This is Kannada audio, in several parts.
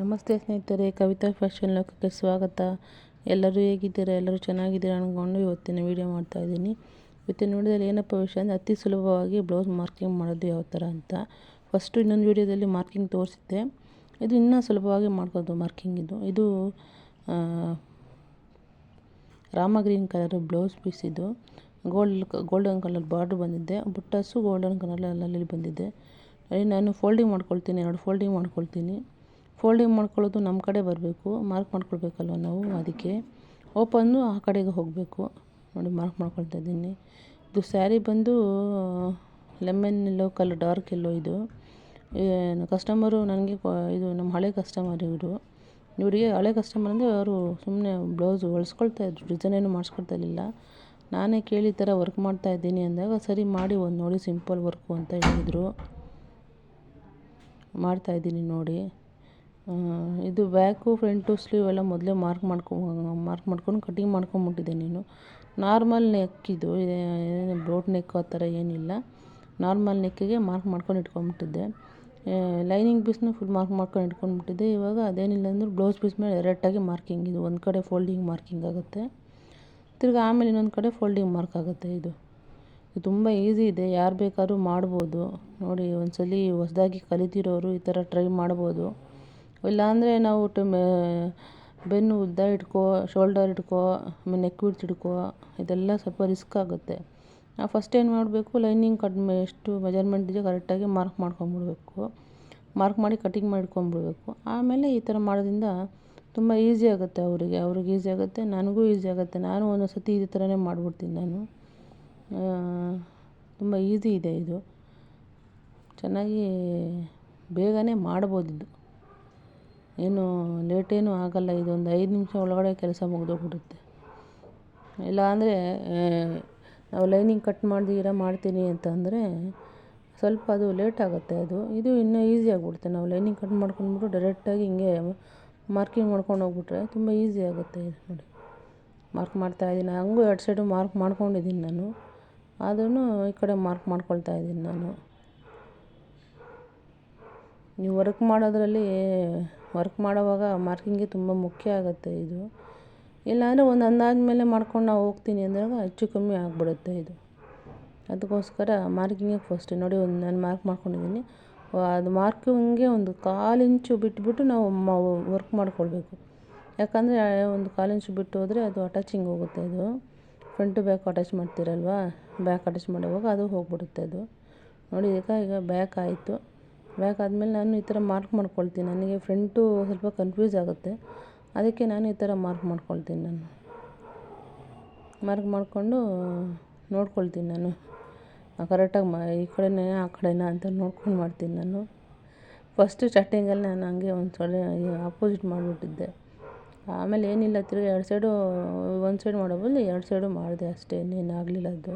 ನಮಸ್ತೆ ಸ್ನೇಹಿತರೆ, ಕವಿತಾ ಫ್ಯಾಷನ್ ಲೋಕಕ್ಕೆ ಸ್ವಾಗತ. ಎಲ್ಲರೂ ಹೇಗಿದ್ದೀರಾ? ಎಲ್ಲರೂ ಚೆನ್ನಾಗಿದ್ದೀರಾ? ಅಂದ್ಕೊಂಡು ಇವತ್ತಿನ ವೀಡಿಯೋ ಮಾಡ್ತಾಯಿದ್ದೀನಿ ಇವತ್ತಿನ ವಿಡಿಯೋದಲ್ಲಿ ಏನಪ್ಪ ವಿಷಯ ಅಂದರೆ, ಅತಿ ಸುಲಭವಾಗಿ ಬ್ಲೌಸ್ ಮಾರ್ಕಿಂಗ್ ಮಾಡೋದು ಯಾವ ಥರ ಅಂತ. ಫಸ್ಟು ಇನ್ನೊಂದು ವೀಡಿಯೋದಲ್ಲಿ ಮಾರ್ಕಿಂಗ್ ತೋರಿಸಿದ್ದೆ. ಇದು ಇನ್ನೂ ಸುಲಭವಾಗಿ ಮಾಡ್ಕೋದು ಮಾರ್ಕಿಂಗ್ ಇದು. ಇದು Rama green colour blouse piece ಇದು. ಗೋಲ್ಡ್ ಗೋಲ್ಡನ್ ಕಲರ್ ಬಾರ್ಡ್ರ್ ಬಂದಿದೆ. ಬುಟ್ಟಸು ಗೋಲ್ಡನ್ ಕಲರ್ ಅಲ್ಲಲ್ಲಿ ಬಂದಿದೆ. ನಾನು ಫೋಲ್ಡಿಂಗ್ ಮಾಡ್ಕೊಳ್ತೀನಿ, ಎರಡು ಫೋಲ್ಡಿಂಗ್ ಮಾಡ್ಕೊಳ್ತೀನಿ. ಫೋಲ್ಡಿಂಗ್ ಮಾಡ್ಕೊಳ್ಳೋದು ನಮ್ಮ ಕಡೆ ಬರಬೇಕು. ಮಾರ್ಕ್ ಮಾಡ್ಕೊಳ್ಬೇಕಲ್ವ ನಾವು? ಅದಕ್ಕೆ ಓಪನ್ನು ಆ ಕಡೆಗೆ ಹೋಗಬೇಕು. ನೋಡಿ ಮಾರ್ಕ್ ಮಾಡ್ಕೊಳ್ತಾ ಇದ್ದೀನಿ. ಇದು ಸ್ಯಾರಿ ಬಂದು lemon yellow colour dark yellow ಇದು. ಕಸ್ಟಮರು ನನಗೆ ಇದು ನಮ್ಮ ಹಳೆ ಕಸ್ಟಮರ್ ಇವರು. ಇವರಿಗೆ ಹಳೆ ಕಸ್ಟಮರ್ ಅಂದರೆ ಅವರು ಸುಮ್ಮನೆ ಬ್ಲೌಸ್ ಹೊಲ್ಸ್ಕೊಳ್ತಾ ಇದ್ರು ಡಿಸೈನ್ ಏನು ಮಾಡಿಸ್ಕೊಳ್ತಾ ಇರಲಿಲ್ಲ. ನಾನೇ ಕೇಳಿ ಥರ ವರ್ಕ್ ಮಾಡ್ತಾ ಇದ್ದೀನಿ ಅಂದಾಗ ಸರಿ ಮಾಡಿ ಒಂದು ನೋಡಿ ಸಿಂಪಲ್ ವರ್ಕು ಅಂತ ಹೇಳಿದರು. ಮಾಡ್ತಾಯಿದ್ದೀನಿ ನೋಡಿ. ಇದು ಬ್ಯಾಕು ಫ್ರಂಟು ಸ್ಲೀವ್ ಎಲ್ಲ ಮೊದಲೇ ಮಾರ್ಕ್ ಮಾಡ್ಕೊ ಮಾರ್ಕ್ ಮಾಡ್ಕೊಂಡು ಕಟಿಂಗ್ ಮಾಡ್ಕೊಂಬಿಟ್ಟಿದ್ದೆ ನೀನು. ನಾರ್ಮಲ್ ನೆಕ್ ಇದು ಬೋಟ್ ನೆಕ್ ಆ ಥರ ಏನಿಲ್ಲ. ನಾರ್ಮಲ್ ನೆಕ್ಕಿಗೆ ಮಾರ್ಕ್ ಮಾಡ್ಕೊಂಡು ಇಟ್ಕೊಂಬಿಟ್ಟಿದ್ದೆ. ಲೈನಿಂಗ್ ಪೀಸ್ನ ಫುಲ್ ಮಾರ್ಕ್ ಮಾಡ್ಕೊಂಡು ಇಟ್ಕೊಂಡ್ಬಿಟ್ಟಿದ್ದೆ ಇವಾಗ ಅದೇನಿಲ್ಲ ಅಂದ್ರೆ ಬ್ಲೌಸ್ ಪೀಸ್ ಮೇಲೆ ಡೈರೆಕ್ಟಾಗಿ ಮಾರ್ಕಿಂಗ್ ಇದು ಒಂದು ಕಡೆ ಫೋಲ್ಡಿಂಗ್ ಮಾರ್ಕಿಂಗ್ ಆಗುತ್ತೆ. ತಿರ್ಗಿ ಆಮೇಲೆ ಇನ್ನೊಂದು ಕಡೆ ಫೋಲ್ಡಿಂಗ್ ಮಾರ್ಕ್ ಆಗುತ್ತೆ ಇದು. ಇದು ತುಂಬ ಈಸಿ ಇದೆ, ಯಾರು ಬೇಕಾದ್ರೂ ಮಾಡ್ಬೋದು. ನೋಡಿ ಒಂದ್ಸಲಿ ಹೊಸ್ದಾಗಿ ಕಲಿತಿರೋರು ಈ ಥರ ಟ್ರೈ ಮಾಡ್ಬೋದು. ಇಲ್ಲಾಂದರೆ ನಾವು ಬೆನ್ನು ಉದ್ದ ಇಟ್ಕೋ ಶೋಲ್ಡರ್ ಇಟ್ಕೋ ಆಮೇಲೆ ನೆಕ್ ವಿಡ್ತ್ ಇಟ್ಕೋ ಇದೆಲ್ಲ ಸ್ವಲ್ಪ ರಿಸ್ಕ್ ಆಗುತ್ತೆ. ನಾವು ಫಸ್ಟ್ ಏನು ಮಾಡಬೇಕು ಲೈನಿಂಗ್ ಕಟ್ ಎಷ್ಟು ಮೆಜರ್ಮೆಂಟ್ ಇದೆಯೋ ಕರೆಕ್ಟಾಗಿ ಮಾರ್ಕ್ ಮಾಡ್ಕೊಂಬಿಡ್ಬೇಕು. ಮಾರ್ಕ್ ಮಾಡಿ ಕಟಿಂಗ್ ಮಾಡ್ಕೊಂಬಿಡ್ಬೇಕು. ಆಮೇಲೆ ಈ ಥರ ಮಾಡೋದ್ರಿಂದ ತುಂಬ ಈಸಿ ಆಗುತ್ತೆ ಅವರಿಗೆ. ಅವ್ರಿಗೆ ಈಸಿ ಆಗುತ್ತೆ, ನನಗೂ ಈಸಿ ಆಗುತ್ತೆ. ನಾನು ಒಂದೊಂದು ಸತಿ ಇದೇ ಥರನೇ ಮಾಡಿಬಿಡ್ತೀನಿ ನಾನು. ತುಂಬ ಈಸಿ ಇದೆ ಇದು. ಚೆನ್ನಾಗಿ ಬೇಗನೆ ಮಾಡ್ಬೋದಿದ್ದು ಏನು ಲೇಟೇನೂ ಆಗೋಲ್ಲ, ಇದೊಂದು ಐದು ನಿಮಿಷ ಒಳಗಡೆ ಕೆಲಸ ಮುಗಿದೋಗ್ಬಿಡುತ್ತೆ. ಇಲ್ಲ ಅಂದರೆ ನಾವು ಲೈನಿಂಗ್ ಕಟ್ ಮಾಡ್ದಿರ ಮಾಡ್ತೀನಿ ಅಂತಂದರೆ ಸ್ವಲ್ಪ ಅದು ಲೇಟ್ ಆಗುತ್ತೆ ಅದು. ಇದು ಇನ್ನೂ ಈಸಿ ಆಗಿಬಿಡುತ್ತೆ. ನಾವು ಲೈನಿಂಗ್ ಕಟ್ ಮಾಡ್ಕೊಂಡ್ಬಿಟ್ಟು ಡೈರೆಕ್ಟಾಗಿ ಹಿಂಗೆ ಮಾರ್ಕಿಂಗ್ ಮಾಡ್ಕೊಂಡು ಹೋಗ್ಬಿಟ್ರೆ ತುಂಬ ಈಸಿ ಆಗುತ್ತೆ ನೋಡಿ. ಮಾರ್ಕ್ ಮಾಡ್ತಾ ಇದ್ದೀನಿ. ಹಂಗೂ ಎರಡು ಸೈಡು ಮಾರ್ಕ್ ಮಾಡ್ಕೊಂಡಿದ್ದೀನಿ ನಾನು. ಆದ್ರೂ ಈ ಕಡೆ ಮಾರ್ಕ್ ಮಾಡ್ಕೊಳ್ತಾ ಇದ್ದೀನಿ ನಾನು. ನೀವು ವರ್ಕ್ ಮಾಡೋದ್ರಲ್ಲಿ ವರ್ಕ್ ಮಾಡೋವಾಗ ಮಾರ್ಕಿಂಗೆ ತುಂಬ ಮುಖ್ಯ ಆಗುತ್ತೆ ಇದು. ಇಲ್ಲಾಂದರೆ ಒಂದು ಅಂದಾದ್ಮೇಲೆ ಮಾಡ್ಕೊಂಡು ನಾವು ಹೋಗ್ತೀನಿ ಅಂದಾಗ ಹೆಚ್ಚು ಕಮ್ಮಿ ಆಗಿಬಿಡುತ್ತೆ ಇದು. ಅದಕ್ಕೋಸ್ಕರ ಮಾರ್ಕಿಂಗಿಗೆ ಫಸ್ಟ್ ನೋಡಿ ಒಂದು ನಾನು ಮಾರ್ಕ್ ಮಾಡ್ಕೊಂಡಿದ್ದೀನಿ ಅದು ಮಾರ್ಕಿಂಗ್ಗೆ ಒಂದು ಕಾಲು ಇಂಚು ಬಿಟ್ಬಿಟ್ಟು ನಾವು ವರ್ಕ್ ಮಾಡ್ಕೊಳ್ಬೇಕು. ಯಾಕಂದರೆ ಒಂದು ಕಾಲು ಇಂಚು ಬಿಟ್ಟು ಹೋದರೆ ಅದು ಅಟ್ಯಾಚಿಂಗ್ ಹೋಗುತ್ತೆ ಅದು ಫ್ರಂಟು ಬ್ಯಾಕ್ ಅಟ್ಯಾಚ್ ಮಾಡ್ತೀರಲ್ವಾ? ಬ್ಯಾಕ್ ಅಟ್ಯಾಚ್ ಮಾಡುವಾಗ ಅದು ಹೋಗ್ಬಿಡುತ್ತೆ ಅದು. ನೋಡಿ ಈಗ ಈಗ ಬ್ಯಾಕ್ ಆಯಿತು. ಬ್ಯಾಕ್ ಆದಮೇಲೆ ನಾನು ಈ ಥರ ಮಾರ್ಕ್ ಮಾಡ್ಕೊಳ್ತೀನಿ. ನನಗೆ ಫ್ರೆಂಟು ಸ್ವಲ್ಪ ಕನ್ಫ್ಯೂಸ್ ಆಗುತ್ತೆ. ಅದಕ್ಕೆ ನಾನು ಈ ಥರ ಮಾರ್ಕ್ ಮಾಡ್ಕೊಳ್ತೀನಿ ನಾನು. ಮಾರ್ಕ್ ಮಾಡಿಕೊಂಡು ನೋಡ್ಕೊಳ್ತೀನಿ ನಾನು. ಕರೆಕ್ಟಾಗಿ ಮಾ ಈ ಕಡೆನೇ, ಆ ಕಡೆನಾ ಅಂತ ನೋಡ್ಕೊಂಡು ಮಾಡ್ತೀನಿ ನಾನು. ಫಸ್ಟು ಸ್ಟಾರ್ಟಿಂಗಲ್ಲಿ ನಾನು ಹಂಗೆ ಒಂದು ಸಲ ಆಪೋಸಿಟ್ ಮಾಡಿಬಿಟ್ಟಿದ್ದೆ. ಆಮೇಲೆ ಏನಿಲ್ಲ, ತಿರ್ಗಿ ಎರಡು ಸೈಡು ಒಂದು ಸೈಡ್ ಮಾಡೋ ಬದಲು ಎರಡು ಸೈಡು ಮಾಡಿದೆ ಅಷ್ಟೇ ಇನ್ನೇನು ಆಗಲಿಲ್ಲ ಅದು.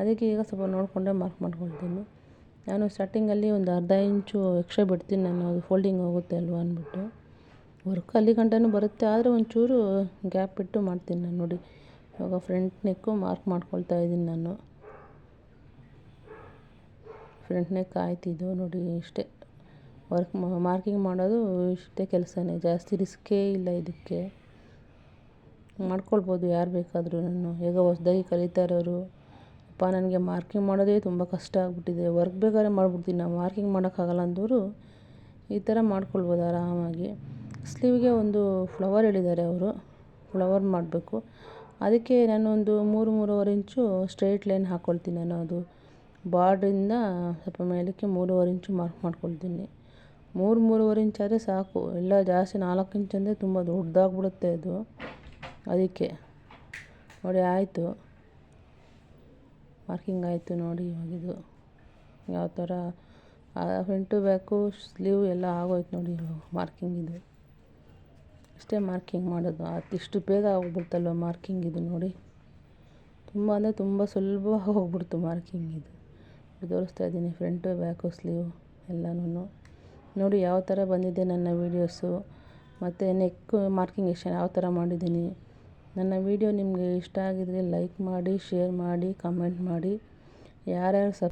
ಅದಕ್ಕೆ ಈಗ ಸ್ವಲ್ಪ ನೋಡಿಕೊಂಡೆ ಮಾರ್ಕ್ ಮಾಡ್ಕೊಳ್ತೀನಿ. ನಾನು ಸ್ಟಾರ್ಟಿಂಗಲ್ಲಿ ಒಂದು ಅರ್ಧ ಇಂಚು ಎಕ್ಸ್ಟ್ರಾ ಬಿಡ್ತೀನಿ, ನಾನು ಅದು ಫೋಲ್ಡಿಂಗ್ ಹೋಗುತ್ತೆ ಅಲ್ವಾ ಅಂದ್ಬಿಟ್ಟು. ವರ್ಕ್ ಅಲ್ಲಿ ಗಂಟನೂ ಬರುತ್ತೆ, ಆದರೆ ಒಂಚೂರು ಗ್ಯಾಪ್ ಬಿಟ್ಟು ಮಾಡ್ತೀನಿ ನಾನು ನೋಡಿ. ಇವಾಗ ಫ್ರಂಟ್ ನೆಕ್ಕು ಮಾರ್ಕ್ ಮಾಡ್ಕೊಳ್ತಾ ಇದ್ದೀನಿ ನಾನು. ಫ್ರಂಟ್ ನೆಕ್ ಆಯ್ತಿದ್ದು ನೋಡಿ ಇಷ್ಟೇ. ವರ್ಕ್ ಮಾರ್ಕಿಂಗ್ ಮಾಡೋದು ಇಷ್ಟೇ ಕೆಲಸನೇ, ಜಾಸ್ತಿ ರಿಸ್ಕೇ ಇಲ್ಲ ಇದಕ್ಕೆ. ಮಾಡ್ಕೊಳ್ಬೋದು ಯಾರು ಬೇಕಾದರೂ ನಾನು ಈಗ ಹೊಸ್ದಾಗಿ ಕಲಿತಾ ಇರೋರು. ಅಪ್ಪ ನನಗೆ ಮಾರ್ಕಿಂಗ್ ಮಾಡೋದೇ ತುಂಬ ಕಷ್ಟ ಆಗಿಬಿಟ್ಟಿದೆ. ವರ್ಕ್ ಬೇಕಾದ್ರೆ ಮಾಡ್ಬಿಡ್ತೀನಿ. ನಾವು ಮಾರ್ಕಿಂಗ್ ಮಾಡೋಕ್ಕಾಗಲ್ಲ ಅಂದವರು ಈ ಥರ ಮಾಡ್ಕೊಳ್ಬೋದು ಆರಾಮಾಗಿ. ಸ್ಲೀವ್ಗೆ ಒಂದು ಫ್ಲವರ್ ಹೇಳಿದ್ದಾರೆ ಅವರು. ಫ್ಲವರ್ ಮಾಡಬೇಕು. ಅದಕ್ಕೆ ನಾನು ಒಂದು ಮೂರು ಮೂರುವರೆ ಇಂಚು ಸ್ಟ್ರೈಟ್ ಲೈನ್ ಹಾಕ್ಕೊಳ್ತೀನಿ ನಾನು ಅದು. ಬಾರ್ಡ್ರಿಂದ ಸ್ವಲ್ಪ ಮೇಲಕ್ಕೆ ಮೂರುವರೆ ಇಂಚು ಮಾರ್ಕ್ ಮಾಡ್ಕೊಳ್ತೀನಿ. ಮೂರು ಮೂರುವರೆ ಇಂಚ್ ಆದರೆ ಸಾಕು. ಎಲ್ಲ ಜಾಸ್ತಿ ನಾಲ್ಕು ಇಂಚ್ ಅಂದರೆ ತುಂಬ ದೊಡ್ಡದಾಗ್ಬಿಡುತ್ತೆ ಅದು. ಅದಕ್ಕೆ. ನೋಡಿ, ಆಯಿತು. ಮಾರ್ಕಿಂಗ್ ಆಯಿತು ನೋಡಿ ಇವಾಗಿದು. ಯಾವ ಥರ ಫ್ರಂಟು ಬ್ಯಾಕು ಸ್ಲೀವ್ ಎಲ್ಲ ಆಗೋಯ್ತು ನೋಡಿ ಮಾರ್ಕಿಂಗ್ ಇದು. ಇಷ್ಟೇ ಮಾರ್ಕಿಂಗ್ ಮಾಡೋದು. ಅದಿಷ್ಟು ಬೇಗ ಹೋಗ್ಬಿಡ್ತಲ್ವ ಮಾರ್ಕಿಂಗ್ ಇದು ನೋಡಿ. ತುಂಬ ಅಂದರೆ ತುಂಬ ಸುಲಭವಾಗಿ ಹೋಗ್ಬಿಡ್ತು ಮಾರ್ಕಿಂಗ್ ಇದು. ತೋರಿಸ್ತಾ ಇದ್ದೀನಿ ಫ್ರಂಟು ಬ್ಯಾಕು ಸ್ಲೀವ್ ಎಲ್ಲನೂ ನೋಡಿ ಯಾವ ಥರ ಬಂದಿದೆ ನನ್ನ ವೀಡಿಯೋಸು ಮತ್ತು ನೆಕ್ಕು ಮಾರ್ಕಿಂಗ್ ಎಷ್ಟು ಯಾವ ಥರ ಮಾಡಿದ್ದೀನಿ. ನನ್ನ ವೀಡಿಯೋ ನಿಮಗೆ ಇಷ್ಟ ಆಗಿದ್ದರೆ ಲೈಕ್ ಮಾಡಿ ಶೇರ್ ಮಾಡಿ ಕಮೆಂಟ್ ಮಾಡಿ. ಯಾರ್ಯಾರು ಸಬ್